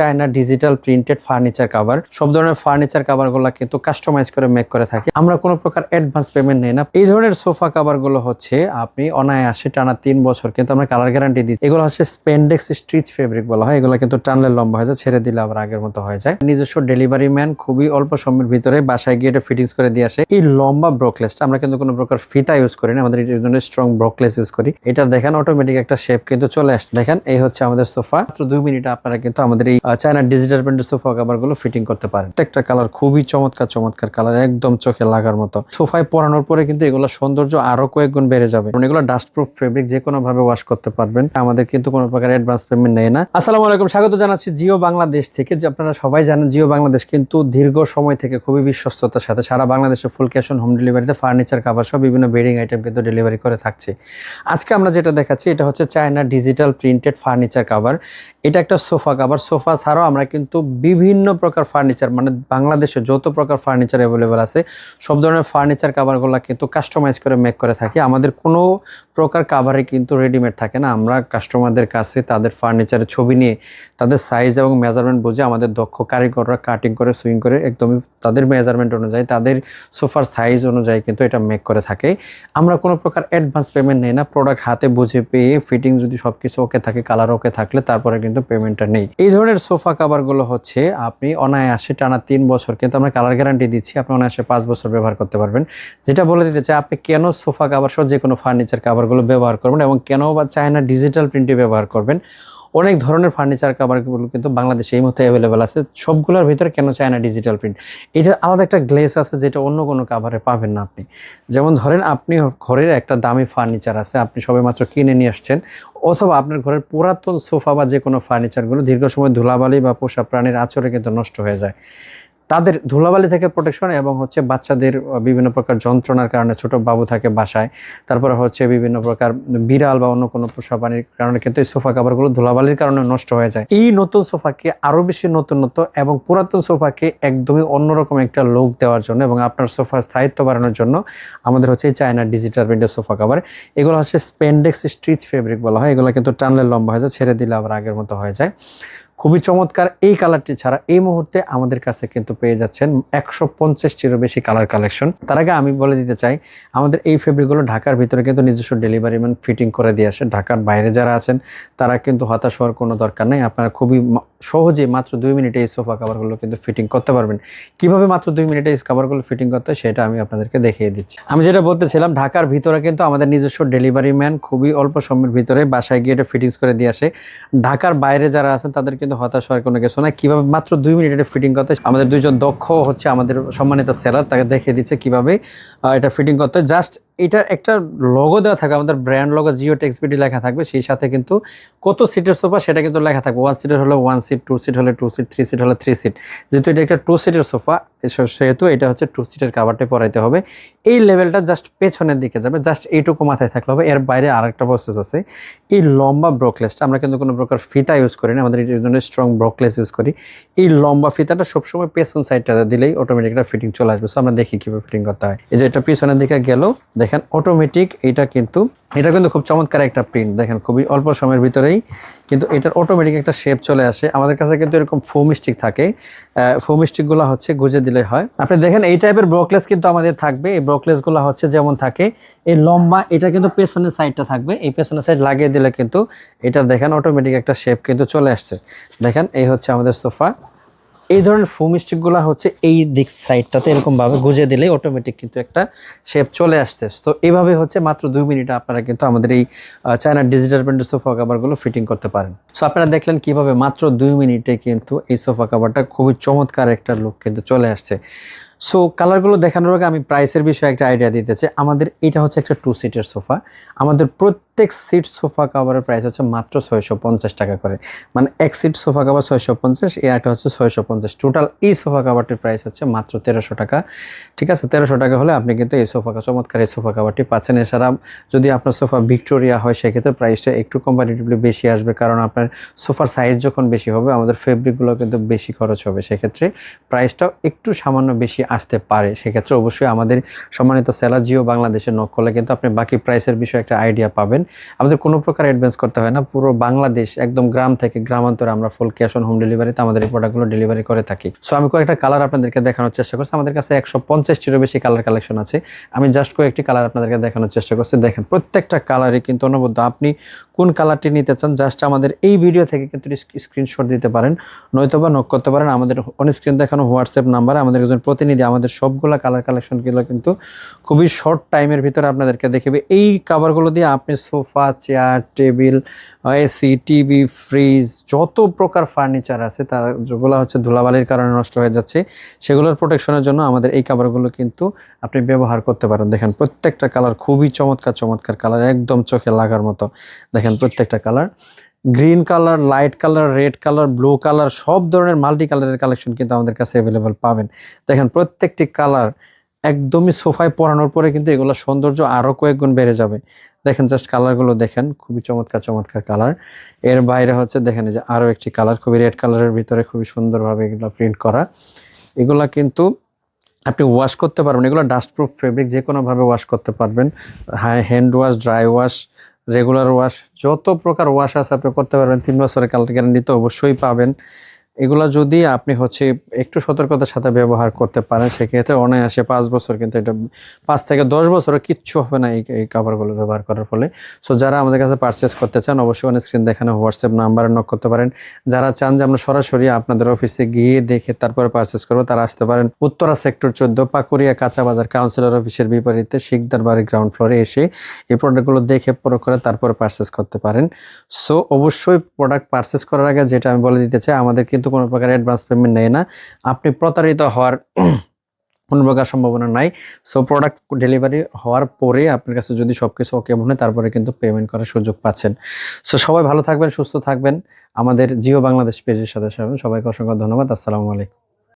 China digital printed furniture cover সব ধরনের furniture কাভারগুলো কিন্তু কাস্টমাইজ করে মেক করে থাকি। আমরা কোনো প্রকার অ্যাডভান্স পেমেন্ট নেই না। এই ধরনের সোফা কাভারগুলো হচ্ছে, আপনি অনায়াসে টানা তিন বছর কিন্তু আমরা কালার গ্যারান্টি দিই এগুলো হচ্ছে স্পেন্ডেক্স স্ট্রিচ ফেব্রিক বলা হয়। এগুলো কিন্তু টানলে লম্বা হয়ে যায়, ছেড়ে দিলে আবার আগের মতো হয়ে যায়। নিজস্ব ডেলিভারি ম্যান খুবই অল্প সময়ের ভিতরে বাসায় গিয়ে এটা ফিটিংস করে দিয়ে আসে। এই লম্বা ব্রোকলেসটা আমরা কিন্তু কোনো প্রকার ফিতা ইউজ করি না, আমাদের এই ধরনের স্ট্রং ব্রোকলেস ইউজ করি। এটা দেখেন অটোমেটিক একটা শেপ কিন্তু চলে আসছে দেখেন, এই হচ্ছে আমাদের সোফা মাত্র দুই মিনিট আপনারা কিন্তু আমাদের এই চায়না ডিজিটাল প্রিন্টের সোফা কাভারগুলো ফিটিং করতে পারেন। প্রত্যেকটা কালার খুবই চমৎকার চমৎকার কালার, একদম চোখে লাগার মতো। সোফায় পরানোর পরে কিন্তু এগুলো সৌন্দর্য আরও কয়েক গুণ বেড়ে যাবে। এগুলো ডাস্ট প্রুফ ফেব্রিক যে কোনো ভাবে ওয়াশ করতে পারবেন। আমাদের কিন্তু কোনো প্রকার অ্যাডভান্স পেমেন্ট নেই না। আসসালামু আলাইকুম, স্বাগত জানাচ্ছি জিও বাংলাদেশ থেকে। যে আপনারা সবাই জানেন, জিও বাংলাদেশ কিন্তু দীর্ঘ সময় থেকে খুবই বিশ্বস্ততার সাথে সারা বাংলাদেশে ফুল ক্যাশ অন হোম ডেলিভারিতে ফার্নিচার কাভার সহ বিভিন্ন বেডিং আইটেম কিন্তু ডেলিভারি করে থাকছে। আজকে আমরা যেটা দেখাচ্ছি, এটা হচ্ছে China digital printed furniture cover এটা একটা সোফা কাভার সোফা ছাড়াও আমরা কিন্তু বিভিন্ন প্রকার ফার্নিচার মানে বাংলাদেশে যত প্রকার ফার্নিচার অ্যাভেলেবেল আছে, সব ধরনের ফার্নিচার কাভারগুলো কিন্তু কাস্টমাইজ করে মেক করে থাকি। আমাদের কোনো প্রকার কাভারে কিন্তু রেডিমেড থাকে না। আমরা কাস্টমারদের কাছে তাদের ফার্নিচারের ছবি নিয়ে, তাদের সাইজ এবং মেজারমেন্ট বুঝে আমাদের দক্ষ কারিগররা কাটিং করে সুইং করে একদমই তাদের মেজারমেন্ট অনুযায়ী, তাদের সোফার সাইজ অনুযায়ী কিন্তু এটা মেক করে থাকে। আমরা কোনো প্রকার অ্যাডভান্স পেমেন্ট নেই না। প্রোডাক্ট হাতে বুঝে পেয়ে ফিটিং যদি সব কিছু ওকে থাকে কালার ওকে থাকলে তারপরে কিন্তু পেমেন্টটা নেই। এই ধরনের সোফা কাভারগুলো হচ্ছে, আপনি অনায়াসে টানা তিন বছর, কিন্তু আমরা কালার গ্যারান্টি দিচ্ছি, আপনি অনায়াসে পাঁচ বছর ব্যবহার করতে পারবেন। যেটা বলে দিতে চাই, আপনি কেন সোফা কাভার সহ যে কোনো ফার্নিচার কাভারগুলো ব্যবহার করবেন এবং কেন বা চায়না ডিজিটাল প্রিন্টে ব্যবহার করবেন? অনেক ধরনের ফার্নিচার কাভারগুলো কিন্তু বাংলাদেশে এই মধ্যে অ্যাভেলেবেল আছে। সবগুলোর ভিতরে কেন চায় না ডিজিটাল প্রিন্ট এটার আলাদা একটা গ্লেস আছে যেটা অন্য কোনো কাভারে পাবেন না আপনি। যেমন ধরেন আপনি ঘরের একটা দামি ফার্নিচার আছে, আপনি সবে মাত্র কিনে নিয়ে আসছেন, অথবা আপনার ঘরের পুরাতন সোফা বা যে কোনো ফার্নিচারগুলো দীর্ঘ সময় ধুলাবালি বা পোষা প্রাণীর আচরে কিন্তু নষ্ট হয়ে যায়। তাদের ধুলাবালি থেকে প্রোটেকশন এবং হচ্ছে বাচ্চাদের বিভিন্ন প্রকার যন্ত্রণার কারণে ছোট বাবু থাকে বাসায়। তারপরে হচ্ছে বিভিন্ন প্রকার বিড়াল বা অন্য কোনো পোষা প্রাণীর কারণে কিন্তু এই সোফা কাভারগুলো ধুলাবালির কারণে নষ্ট হয়ে যায়। এই নতুন সোফাকে আরও বেশি নতুনত্ব এবং পুরাতন সোফাকে একদমই অন্যরকম একটা লোক দেওয়ার জন্য এবং আপনার সোফার স্থায়িত্ব বাড়ানোর জন্য আমাদের হচ্ছে চায়না ডিজিটাল প্রিন্টের সোফা কাভার এগুলো হচ্ছে স্পেন্ডেক্স স্ট্রিচ ফেব্রিক বলা হয়। এগুলো কিন্তু টানলে লম্বা হয়ে যায়, ছেড়ে দিলে আবার আগের মতো হয়ে যায়। খুবই চমৎকার এই কালারটি ছাড়া এই মুহূর্তে আমাদের কাছে কিন্তু পেয়ে যাচ্ছেন একশো পঞ্চাশটিরও বেশি কালার কালেকশন। তার আগে আমি বলে দিতে চাই, আমাদের এই ফেব্রিকগুলো ঢাকার ভিতরে কিন্তু নিজস্ব ডেলিভারি ম্যান ফিটিং করে দিয়ে আসে। ঢাকার বাইরে যারা আছেন, তারা কিন্তু হতাশ হওয়ার কোনো দরকার নেই। আপনারা খুবই সহজে মাত্র দুই মিনিটে এই সোফা কাভারগুলো কিন্তু ফিটিং করতে পারবেন। কীভাবে মাত্র দুই মিনিটে এই কাভারগুলো ফিটিং করতে সেটা আমি আপনাদেরকে দেখিয়ে দিচ্ছি। আমি যেটা বলতেছিলাম, ঢাকার ভিতরে কিন্তু আমাদের নিজস্ব ডেলিভারি ম্যান খুবই অল্প সময়ের ভিতরে বাসায় গিয়ে এটা ফিটিংস করে দিয়ে আসে। ঢাকার বাইরে যারা আছেন, তাদের কিন্তু হতাশ হওয়ার কোনো কিছু না কীভাবে মাত্র দুই মিনিট এটা ফিটিং করতে আমাদের দুইজন দক্ষ হচ্ছে আমাদের সম্মানিত সেলার তাকে দেখিয়ে দিচ্ছে কীভাবে এটা ফিটিং করতে জাস্ট এটা একটা লোগো দেওয়া থাকে, আমাদের ব্র্যান্ড লোগো জিও টেক্সপিটি লেখা থাকবে। সেই সাথে কিন্তু কত সিটের সোফা সেটা কিন্তু লেখা থাকবে। ওয়ান সিটের হলে ওয়ান সিট টু সিট হলে টু সিট থ্রি সিট হলে থ্রি সিট যেহেতু এটা একটা টু সিটের সোফা সেহেতু এটা হচ্ছে টু সিটের কাভারটা পরাইতে হবে। এই লেভেলটা জাস্ট পেছনের দিকে যাবে জাস্ট এইটুকু মাথায় থাকলে হবে। এর বাইরে আরেকটা প্রসেস আছে। এই লম্বা ব্রোকলেসটা আমরা কিন্তু কোনো প্রকার ফিতা ইউজ করি না, আমাদের এই ধরনের স্ট্রং ব্রোকলেস ইউজ করি। এই লম্বা ফিতাটা সবসময় পেছন সাইডটাতে দিলেই অটোমেটিক একটা ফিটিং চলে আসবে। সো আমরা দেখি কীভাবে ফিটিং করতে হয়। এই যে এটা পিছনের দিকে গেল, দেখেন অটোমেটিক এটা কিন্তু এটা কিন্তু খুব চমৎকার একটা প্রিন্ট দেখেন, খুবই অল্প সময়ের ভিতরেই কিন্তু এটার অটোমেটিক একটা শেপ চলে আসে। আমাদের কাছে কিন্তু এরকম ফোম স্টিক থাকে। ফোম স্টিকগুলো হচ্ছে গুজে দিলে হয়। আপনি দেখেন, এই টাইপের ব্রোকলেস কিন্তু আমাদের থাকবে। এই ব্রোকলেসগুলো হচ্ছে যেমন থাকে, এই লম্বা, এটা কিন্তু পেছনের সাইডটা থাকবে। এই পেছনের সাইড লাগিয়ে দিলে কিন্তু এটা দেখেন অটোমেটিক একটা শেপ কিন্তু চলে আসছে। দেখেন, এই হচ্ছে আমাদের সোফা। এই ধরনের ফোম স্টিকগুলো হচ্ছে এই দিক সাইডটাতে এরকমভাবে গুজে দিলে অটোমেটিক কিন্তু একটা শেপ চলে আসতে তো এভাবে হচ্ছে মাত্র দুই মিনিটে আপনারা কিন্তু আমাদের এই চায়না ডিজিটাল প্রিন্টের সোফা কাভারগুলো ফিটিং করতে পারেন। সো আপনারা দেখলেন কীভাবে মাত্র দুই মিনিটে কিন্তু এই সোফা কাভারটা খুবই চমৎকার একটা লুক কিন্তু চলে আসছে। সো কালারগুলো দেখানোর আগে আমি প্রাইসের বিষয়ে একটা আইডিয়া দিতে চাই। আমাদের এটা হচ্ছে একটা টু সিটের সোফা আমাদের প্রত্যেক সিট সোফা কাভারের প্রাইস হচ্ছে মাত্র ছয়শো পঞ্চাশ টাকা করে। মানে এক সিট সোফা কাভার ছয়শো পঞ্চাশ, এই একটা হচ্ছে ছয়শো পঞ্চাশ। টোটাল এই সোফা কাভারটির প্রাইস হচ্ছে মাত্র তেরোশো টাকা। ঠিক আছে? তেরোশো টাকা হলে আপনি কিন্তু এই সোফা চমৎকার এই সোফা কাভারটি পাচ্ছেন। এছাড়া যদি আপনার সোফা ভিক্টোরিয়া হয়, সেক্ষেত্রে প্রাইসটা একটু কম্পারিটিভলি বেশি আসবে। কারণ আপনার সোফার সাইজ যখন বেশি হবে, আমাদের ফেব্রিকগুলো কিন্তু বেশি খরচ হবে। সেক্ষেত্রে প্রাইসটাও একটু সামান্য বেশি আসতে পারে। সেক্ষেত্রে অবশ্যই আমাদের সম্মানিত সেলার জিও বাংলাদেশে নক করলে কিন্তু আপনি বাকি প্রাইসের বিষয়ে একটা আইডিয়া পাবেন। আমাদের কোনো প্রকার অ্যাডভান্স করতে হয় না। পুরো বাংলাদেশ একদম গ্রাম থেকে গ্রামান্তরে আমরা ফুল ক্যাশ অন হোম ডেলিভারিতে আমাদের এই প্রোডাক্টগুলো ডেলিভারি করে থাকি। সো আমি কয়েকটা কালার আপনাদেরকে দেখানোর চেষ্টা করছি। আমাদের কাছে একশো পঞ্চাশটিরও বেশি কালার কালেকশন আছে। আমি জাস্ট কয়েকটি কালার আপনাদেরকে দেখানোর চেষ্টা করছি। দেখেন, প্রত্যেকটা কালারই কিন্তু অনবদ্য। আপনি কোন কালারটি নিতে চান জাস্ট আমাদের এই ভিডিও থেকে কিন্তু স্ক্রিনশট দিতে পারেন। নয়তোবা নক করতে পারেন। আমাদের অন স্ক্রিন দেখানো হোয়াটসঅ্যাপ নাম্বার আমাদের একজন প্রতিনিধি আমাদের সবগুলা কালার কালেকশনগুলো কিন্তু খুবই শর্ট টাইমের ভিতরে আপনাদেরকে দেখাবে। এই কাভারগুলো দিয়ে আপনি sofa chair table AC TV fridge যত প্রকার ফার্নিচার আছে, তার যেগুলো হচ্ছে ধুলাবালির কারণে নষ্ট হয়ে যাচ্ছে, সেগুলোর প্রোটেকশনের জন্য আমাদের এই কাভারগুলো কিন্তু আপনি ব্যবহার করতে পারেন। দেখেন, প্রত্যেকটা কালার খুবই চমৎকার চমৎকার কালার একদম চোখে লাগার মতো। দেখেন, প্রত্যেকটা colour green colour, light colour, red colour, blue colour, সব ধরনের মাল্টি কালারের কালেকশন কিন্তু আমাদের কাছে অ্যাভেলেবেল পাবেন। দেখেন, প্রত্যেকটি কালার একদমই সোফায় পরানোর পরে কিন্তু এগুলো সৌন্দর্য আরও কয়েক গুণ বেড়ে যাবে। দেখেন জাস্ট কালারগুলো দেখেন, খুবই চমৎকার চমৎকার কালারের বাইরে হচ্ছে, দেখেন যে আরও একটি কালার খুবই রেড কালারের ভিতরে খুবই সুন্দরভাবে এগুলো প্রিন্ট করা। এগুলা কিন্তু আপনি ওয়াশ করতে পারবেন। এগুলো ডাস্টপ্রুফ ফেব্রিক যে কোনোভাবে ওয়াশ করতে পারবেন। হ্যাঁ hand wash dry wash regular wash যত প্রকার ওয়াশ আছে আপনি করতে পারবেন, তিন বছরের কাল গ্যারান্টি তো অবশ্যই পাবেন। এগুলো যদি আপনি হচ্ছে একটু সতর্কতার সাথে ব্যবহার করতে পারেন, সেক্ষেত্রে অনায়াসে পাঁচ বছর কিন্তু এটা পাঁচ থেকে দশ বছরও কিচ্ছু হবে না এই এই কাভারগুলো ব্যবহার করার ফলে। সো যারা আমাদের কাছে পারচেস করতে চান, অবশ্যই অনেক স্ক্রিন দেখানো হোয়াটসঅ্যাপ নাম্বারে নক করতে পারেন। যারা চান যে আমরা সরাসরি আপনাদের অফিসে গিয়ে দেখে তারপরে পারচেস করব, তারা আসতে পারেন উত্তরা সেক্টর চোদ্দ পাকুরিয়া কাঁচা বাজার কাউন্সিলর অফিসের বিপরীতে শিকদার বাড়ির গ্রাউন্ড ফ্লোরে এসে এই প্রোডাক্টগুলো দেখে পরে করে তারপরে পারচেস করতে পারেন। সো অবশ্যই প্রোডাক্ট পারচেস করার আগে যেটা আমি বলে দিতে চাই, আমাদের কিন্তু কোনো প্রকার অ্যাডভান্স পেমেন্ট নেয় না। আপনি প্রতারিত হওয়ার কোনো প্রকার সম্ভাবনা নাই। সো প্রোডাক্ট ডেলিভারি হওয়ার পরে আপনার কাছে যদি সব কিছু ওকে মনে তারপরে কিন্তু পেমেন্ট করার সুযোগ পাচ্ছেন। সো সবাই ভালো থাকবেন, সুস্থ থাকবেন। আমাদের জিও বাংলাদেশ পেজের সাথে সবাইকে অসংখ্য ধন্যবাদ। আসসালামু আলাইকুম।